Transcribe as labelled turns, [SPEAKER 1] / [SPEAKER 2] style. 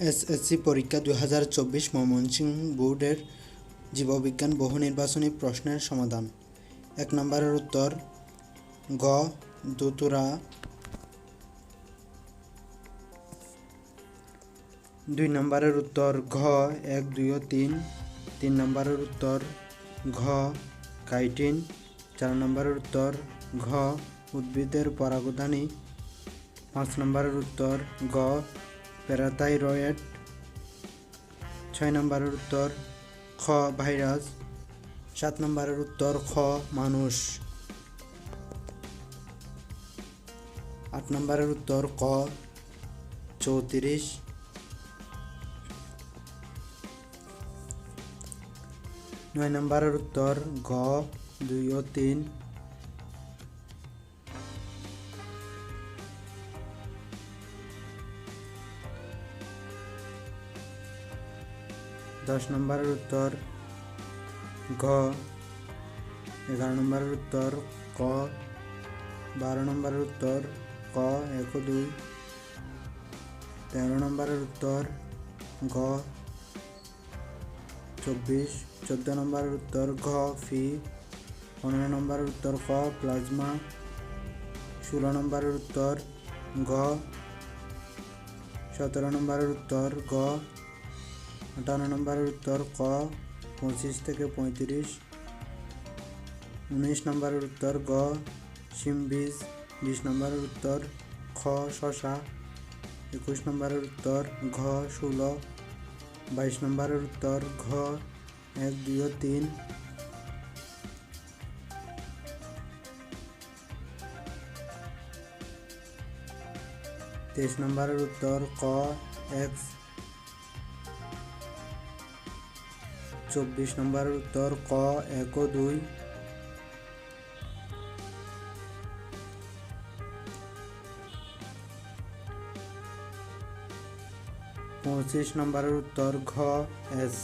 [SPEAKER 1] SSC পরীক্ষা দুই হাজার চব্বিশ বোর্ডের জীববিজ্ঞান বহু নির্বাচনী প্রশ্নের সমাধান। এক নম্বরের উত্তর, গ, দুতুরা, দুই নম্বরের উত্তর, ঘ, এক, দুই ও তিন তিন নম্বরের উত্তর, ঘ, কাইটিন, চার নম্বরের উত্তর, ঘ, উদ্ভিদের পরাগধানী, পাঁচ নম্বরের উত্তর, গ প্যারাথাইরয়েড, ছয় নম্বরের উত্তর খ, ভাইরাস, সাত নম্বরের উত্তর খ, মানুষ। আট নম্বরের উত্তর ক, চৌত্রিশ। নয় নম্বরের উত্তর গ, দুই ও তিন। দশ নম্বরের উত্তর ঘ এগারো নম্বরের উত্তর ক, বারো নম্বরের উত্তর ক, এক দুই, তেরো নম্বরের উত্তর গ চব্বিশ, চোদ্দ নম্বরের উত্তর ঘ, ফি, পনেরো নম্বরের উত্তর ক প্লাজমা, ষোলো নম্বরের উত্তর ঘ, সতেরো নম্বরের উত্তর গ আটান্ন নম্বরের উত্তর ক, পঁচিশ থেকে পঁয়ত্রিশ। উনিশ নম্বরের উত্তর গ সিম বীজ। বিশ নম্বরের উত্তর খ শশা একুশ নম্বরের উত্তর ঘ ষোলো বাইশ নম্বরের উত্তর ঘ, এক, দুই তিন। তেইশ নম্বরের উত্তর ক, এক্স। চব্বিশ নম্বরের উত্তর ক এক দুই। পঁচিশ নম্বরের উত্তর ঘ এস।